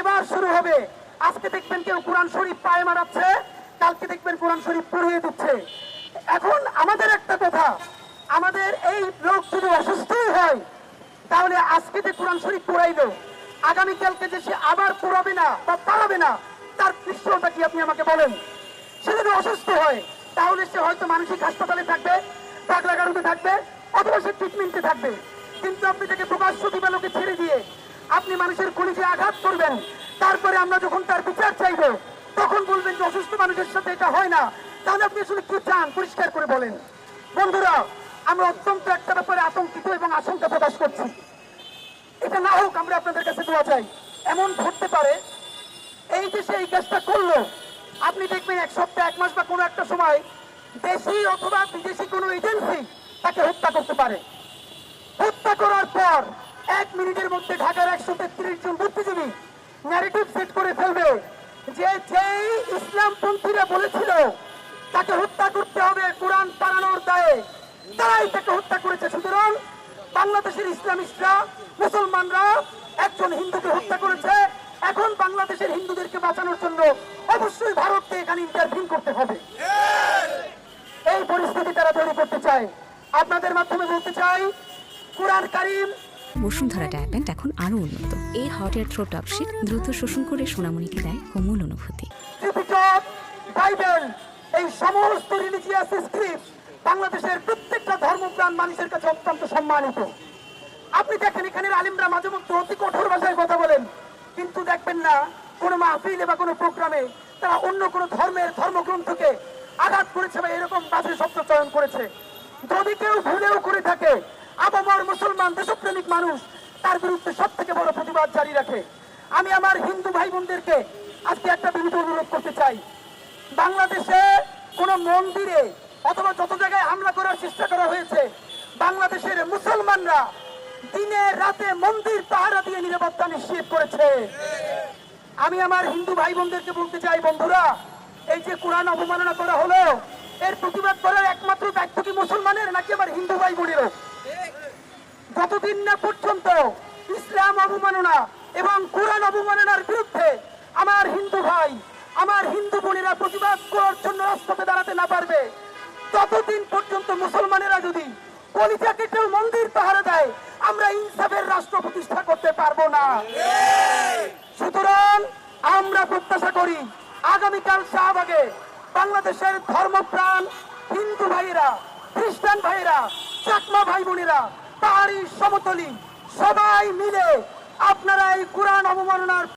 এবার শুরু হবে। আজকে দেখবেন কেউ কোরআন শরীফ পায়ে মারাচ্ছে, কালকে দেখবেন কোরআন শরীফ পড়িয়ে দিচ্ছে। এখন আমাদের একটা কথা, আমাদের এই লোক যদি অসুস্থই হয়, তাহলে আজকে যে কোরআন শরীফ পড়াইলো, আগামীকালকে যে সে আবার পড়াবে না বা পারাবে না, তার কৃষ্ণটা কি আপনি আমাকে বলেন? সে যদি অসুস্থ হয়, তাহলে সে হয়তো মানসিক হাসপাতালে থাকবে পাগলাগারুতে থাকবে, অথবা সে ট্রিটমেন্টে থাকবে। কিন্তু আপনি তাকে প্রকাশ্য দিবালোকে ছেড়ে দিয়ে আপনি মানুষের কলিজে আঘাত করবেন। তারপরে আমরা যখন তার বিচার চাইব, তখন বলবেন যে অসুস্থ মানুষের সাথে এটা হয় না। তাহলে আপনি আসলে কি চান? পরিষ্কার করে বলেন। বন্ধুরা, আমরা অত্যন্ত একটা ব্যাপারে আতঙ্কিত এবং আশঙ্কা প্রকাশ করছি। এটা না হোক আমরা আপনাদের কাছে দোয়া চাই। এমন ঘটতে পারে, এই যে এই কাজটা করল, আপনি দেখবেন এক সপ্তাহ, এক মাস বা কোনো একটা সময় দেশি অথবা বিদেশি কোনো এজেন্সি তাকে হত্যা করতে পারে। হত্যা করার পর এক মিনিটের মধ্যে ঢাকার একশো তেত্রিশ জন বুদ্ধিজীবী ন্যারেটিভ সেট করে ফেলবে। যে যেই ইসলামপন্থীরা বলেছিল, তাকে হত্যা করতে হবে কোরআন তাড়ানোর দায়ে, তারাই তাকে হত্যা করেছে। সুতরাং বাংলাদেশের ইসলামিস্টরা, মুসলমানরা একজন হিন্দুকে হত্যা করেছে। এখন বাংলাদেশের হিন্দুদেরকে বাঁচানোর জন্য অবশ্যই ভারতকে এখানে ইন্টারভিউ করতে হবে। এই পরিস্থিতি তারা তৈরি করতে চায়। আপনাদের মাধ্যমে বলতে চাই, কোরআন কারিম বসুন্ধরা ডায়াপ্যান্ট এখন আরও উন্নত। এই হট এয়ার থ্রো টপশিট দ্রুত শোষণ করে সোনামণিকে দেয় কোমল অনুভূতি। এই সমস্ত রিলিজিয়াস স্ক্রিপ্ট বাংলাদেশের প্রত্যেকটা ধর্মপ্রাণ মানুষের কাছে অত্যন্ত সম্মানিত। আপনি দেখেন এখানের আলিমরা মাঝে মধ্যে অতি কঠোর ভাষায় কথা বলেন, কিন্তু দেখবেন না, কোনো মাহফিলে বা কোনো প্রোগ্রামে তারা অন্য কোনো ধর্মের ধর্মগ্রন্থকে আঘাত করেছে বা এরকম বাজে শব্দ চয়ন করেছে। যদি কেউ ভুলেও করে থাকে আবামর মুসলমান, দেশপ্রেমিক মানুষ, তার বিরুদ্ধে সব থেকে বড় প্রতিবাদ জারি রাখে। আমি আমার হিন্দু ভাই বোনদেরকে আজকে একটা বিনীত অনুরোধ করতে চাই। বাংলাদেশে কোন মন্দিরে অথবা যত জায়গায় হামলা করার চেষ্টা করা হয়েছে, বাংলাদেশের মুসলমানরা দিনে রাতে মন্দির পাহারা দিয়ে নিরাপত্তা নিশ্চিত করেছে। আমি আমার হিন্দু ভাই বোনদেরকে বলতে চাই, বন্ধুরা, এই যে কোরআন অবমাননা করা হলো, এর প্রতিবাদ করার একমাত্র দায়িত্ব কি মুসলমানের নাকি আমার হিন্দু ভাই বোনেরও যতদিন না পর্যন্ত ইসলাম অবমাননা এবং কোরআন অবমাননার বিরুদ্ধে আমার হিন্দু ভাই, আমার হিন্দু বোনেরা প্রতিবাদ করার জন্য রাস্তাতে দাঁড়াতে না পারবে, ততদিন পর্যন্ত মুসলমানেরা যদি কলিজা কেটেও মন্দির পাহারা দেয়, আমরা ইনসাফের রাষ্ট্র প্রতিষ্ঠা করতে পারব না। সুতরাং আমরা প্রত্যাশা করি, আগামীকাল শাহবাগে বাংলাদেশের ধর্মপ্রাণ হিন্দু ভাইয়েরা, খ্রিস্টান ভাইয়েরা, চাকমা ভাই বোনেরা পাহাড়ি সমতলী। সবাই মিলে আপনারা এই কোরআন অবমাননার